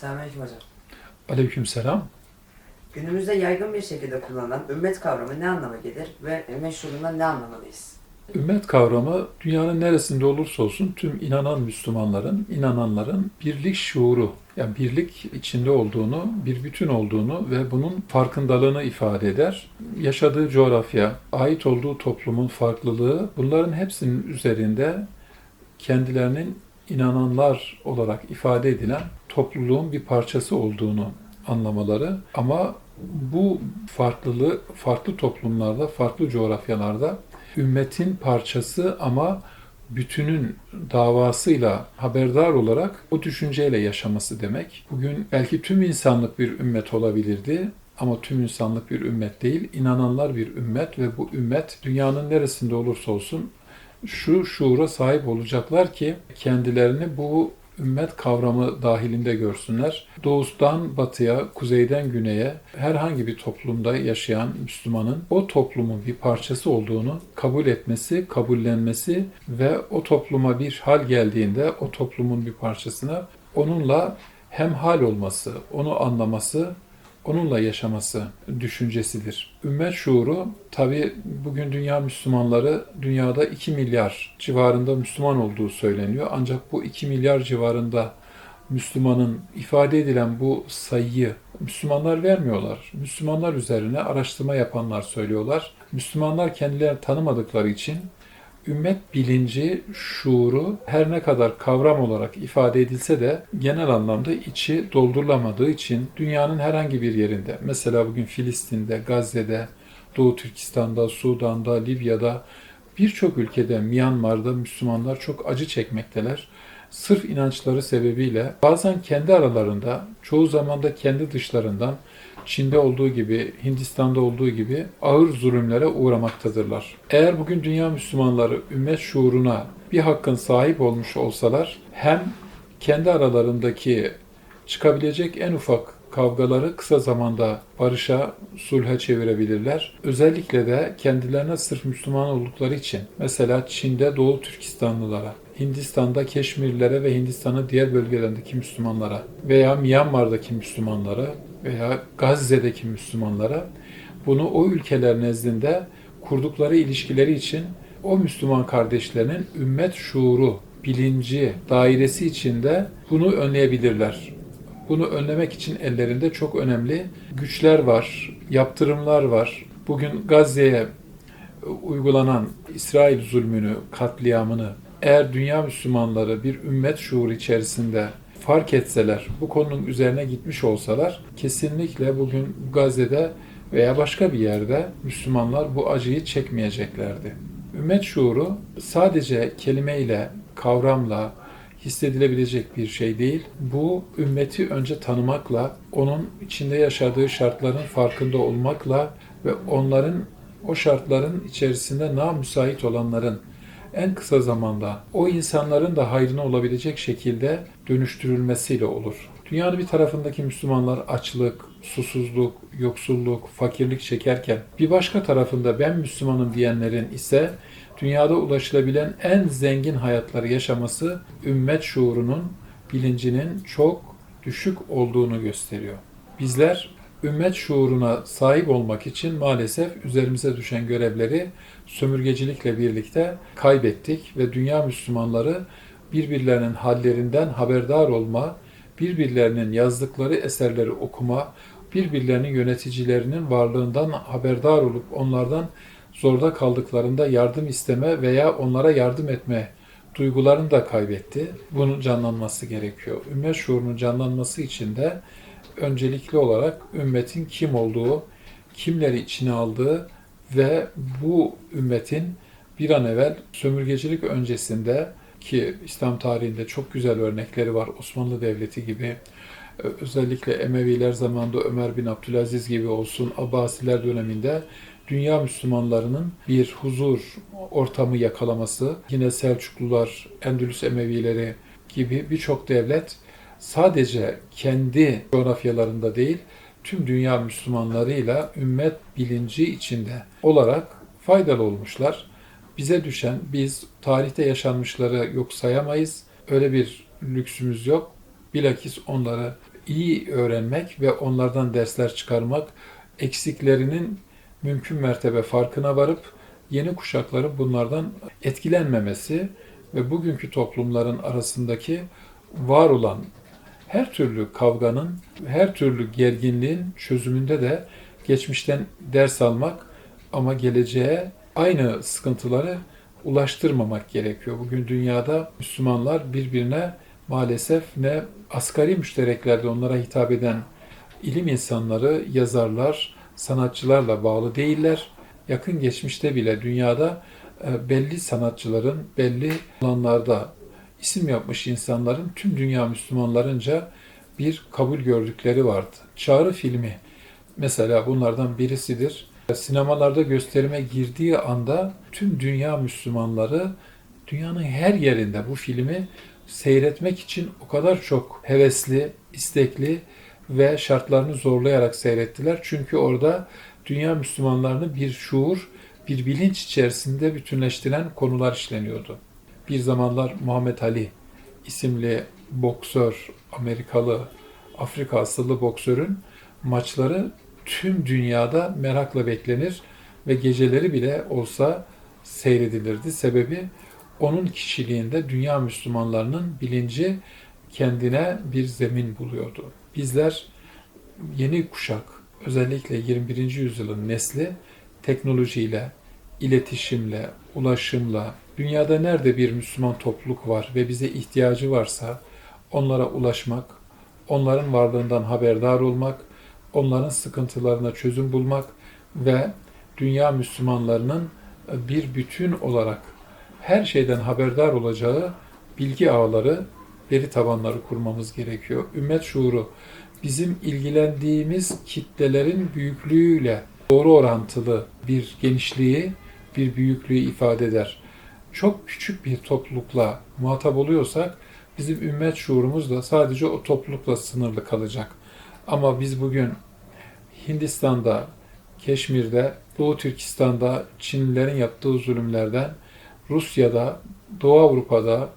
Selamünaleyküm hocam. Aleykümselam. Günümüzde yaygın bir şekilde kullanılan ümmet kavramı ne anlama gelir ve meşhurundan ne anlamalıyız? Ümmet kavramı dünyanın neresinde olursa olsun tüm inanan Müslümanların, inananların birlik şuuru, yani birlik içinde olduğunu, bir bütün olduğunu ve bunun farkındalığını ifade eder. Yaşadığı coğrafya, ait olduğu toplumun farklılığı bunların hepsinin üzerinde kendilerinin inananlar olarak ifade edilen topluluğun bir parçası olduğunu anlamaları ama bu farklılığı farklı toplumlarda, farklı coğrafyalarda ümmetin parçası ama bütünün davasıyla haberdar olarak o düşünceyle yaşaması demek. Bugün belki tüm insanlık bir ümmet olabilirdi ama tüm insanlık bir ümmet değil, inananlar bir ümmet ve bu ümmet dünyanın neresinde olursa olsun şu şuura sahip olacaklar ki kendilerini bu ümmet kavramı dahilinde görsünler. Doğudan batıya, kuzeyden güneye herhangi bir toplumda yaşayan Müslümanın o toplumun bir parçası olduğunu kabul etmesi, kabullenmesi ve o topluma bir hal geldiğinde o toplumun bir parçasına onunla hemhal olması, onu anlaması, onunla yaşaması düşüncesidir. Ümmet şuuru tabi bugün dünya Müslümanları dünyada 2 milyar civarında Müslüman olduğu söyleniyor. Ancak bu 2 milyar civarında Müslümanın ifade edilen bu sayıyı Müslümanlar vermiyorlar. Müslümanlar üzerine araştırma yapanlar söylüyorlar. Müslümanlar kendilerini tanımadıkları için ümmet bilinci, şuuru her ne kadar kavram olarak ifade edilse de genel anlamda içi doldurulamadığı için dünyanın herhangi bir yerinde, mesela bugün Filistin'de, Gazze'de, Doğu Türkistan'da, Sudan'da, Libya'da, birçok ülkede, Myanmar'da Müslümanlar çok acı çekmekteler. Sırf inançları sebebiyle bazen kendi aralarında, çoğu zaman da kendi dışlarından Çin'de olduğu gibi, Hindistan'da olduğu gibi ağır zulümlere uğramaktadırlar. Eğer bugün dünya Müslümanları ümmet şuuruna bir hakkın sahip olmuş olsalar hem kendi aralarındaki çıkabilecek en ufak kavgaları kısa zamanda barışa, sulha çevirebilirler. Özellikle de kendilerine sırf Müslüman oldukları için mesela Çin'de Doğu Türkistanlılara, Hindistan'da Keşmirlilere ve Hindistan'ın diğer bölgelerindeki Müslümanlara veya Myanmar'daki Müslümanlara veya Gazze'deki Müslümanlara bunu o ülkeler nezdinde kurdukları ilişkileri için o Müslüman kardeşlerinin ümmet şuuru, bilinci dairesi içinde bunu önleyebilirler. Bunu önlemek için ellerinde çok önemli güçler var, yaptırımlar var. Bugün Gazze'ye uygulanan İsrail zulmünü, katliamını eğer dünya Müslümanları bir ümmet şuuru içerisinde fark etseler, bu konunun üzerine gitmiş olsalar kesinlikle bugün Gazze'de veya başka bir yerde Müslümanlar bu acıyı çekmeyeceklerdi. Ümmet şuuru sadece kelimeyle, kavramla hissedilebilecek bir şey değil. Bu ümmeti önce tanımakla, onun içinde yaşadığı şartların farkında olmakla ve onların o şartların içerisinde namüsait olanların en kısa zamanda o insanların da hayrına olabilecek şekilde dönüştürülmesiyle olur. Dünyanın bir tarafındaki Müslümanlar açlık, susuzluk, yoksulluk, fakirlik çekerken bir başka tarafında ben Müslümanım diyenlerin ise dünyada ulaşılabilen en zengin hayatları yaşaması ümmet şuurunun, bilincinin çok düşük olduğunu gösteriyor. Bizler ümmet şuuruna sahip olmak için maalesef üzerimize düşen görevleri sömürgecilikle birlikte kaybettik ve dünya Müslümanları birbirlerinin hallerinden haberdar olma, birbirlerinin yazdıkları eserleri okuma, birbirlerinin yöneticilerinin varlığından haberdar olup onlardan zorda kaldıklarında yardım isteme veya onlara yardım etme duygularını da kaybetti. Bunun canlanması gerekiyor. Ümmet şuurunun canlanması için de öncelikli olarak ümmetin kim olduğu, kimleri içine aldığı ve bu ümmetin bir an evvel sömürgecilik öncesinde ki İslam tarihinde çok güzel örnekleri var. Osmanlı Devleti gibi, özellikle Emeviler zamanında Ömer bin Abdülaziz gibi olsun, Abbasiler döneminde dünya Müslümanlarının bir huzur ortamı yakalaması, yine Selçuklular, Endülüs Emevileri gibi birçok devlet sadece kendi coğrafyalarında değil, tüm dünya Müslümanlarıyla ümmet bilinci içinde olarak faydalı olmuşlar. Bize düşen, biz tarihte yaşanmışları yok sayamayız. Öyle bir lüksümüz yok. Bilakis onları iyi öğrenmek ve onlardan dersler çıkarmak, eksiklerinin mümkün mertebe farkına varıp yeni kuşakların bunlardan etkilenmemesi ve bugünkü toplumların arasındaki var olan her türlü kavganın, her türlü gerginliğin çözümünde de geçmişten ders almak ama geleceğe aynı sıkıntıları ulaştırmamak gerekiyor. Bugün dünyada Müslümanlar birbirine maalesef ne asgari müştereklerde onlara hitap eden ilim insanları, yazarlar, sanatçılarla bağlı değiller. Yakın geçmişte bile dünyada e, belli sanatçıların belli alanlarda isim yapmış insanların tüm dünya Müslümanlarınca bir kabul gördükleri vardı. Çağrı filmi mesela bunlardan birisidir. Sinemalarda gösterime girdiği anda tüm dünya Müslümanları dünyanın her yerinde bu filmi seyretmek için o kadar çok hevesli, istekli ve şartlarını zorlayarak seyrettiler. Çünkü orada dünya Müslümanlarını bir şuur, bir bilinç içerisinde bütünleştiren konular işleniyordu. Bir zamanlar Muhammed Ali isimli boksör, Amerikalı, Afrika asıllı boksörün maçları tüm dünyada merakla beklenir ve geceleri bile olsa seyredilirdi. Sebebi onun kişiliğinde dünya Müslümanlarının bilinci kendine bir zemin buluyordu. Bizler yeni kuşak, özellikle 21. yüzyılın nesli teknolojiyle, iletişimle, ulaşımla, dünyada nerede bir Müslüman topluluk var ve bize ihtiyacı varsa onlara ulaşmak, onların varlığından haberdar olmak, onların sıkıntılarına çözüm bulmak ve dünya Müslümanlarının bir bütün olarak her şeyden haberdar olacağı bilgi ağları, veri tabanları kurmamız gerekiyor. Ümmet şuuru bizim ilgilendiğimiz kitlelerin büyüklüğüyle doğru orantılı bir genişliği, bir büyüklüğü ifade eder. Çok küçük bir toplulukla muhatap oluyorsak bizim ümmet şuurumuz da sadece o toplulukla sınırlı kalacak. Ama biz bugün Hindistan'da, Keşmir'de, Doğu Türkistan'da Çinlilerin yaptığı zulümlerden, Rusya'da, Doğu Avrupa'da,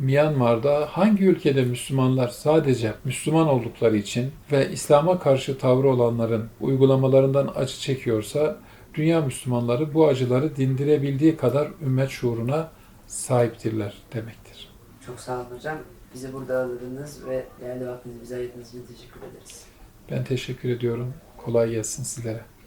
Myanmar'da hangi ülkede Müslümanlar sadece Müslüman oldukları için ve İslam'a karşı tavrı olanların uygulamalarından acı çekiyorsa dünya Müslümanları bu acıları dindirebildiği kadar ümmet şuuruna sahiptirler demektir. Çok sağ olun hocam. Bizi burada ağırladınız ve değerli vaktinizi bize ayırdığınız için teşekkür ederiz. Ben teşekkür ediyorum. Kolay gelsin sizlere.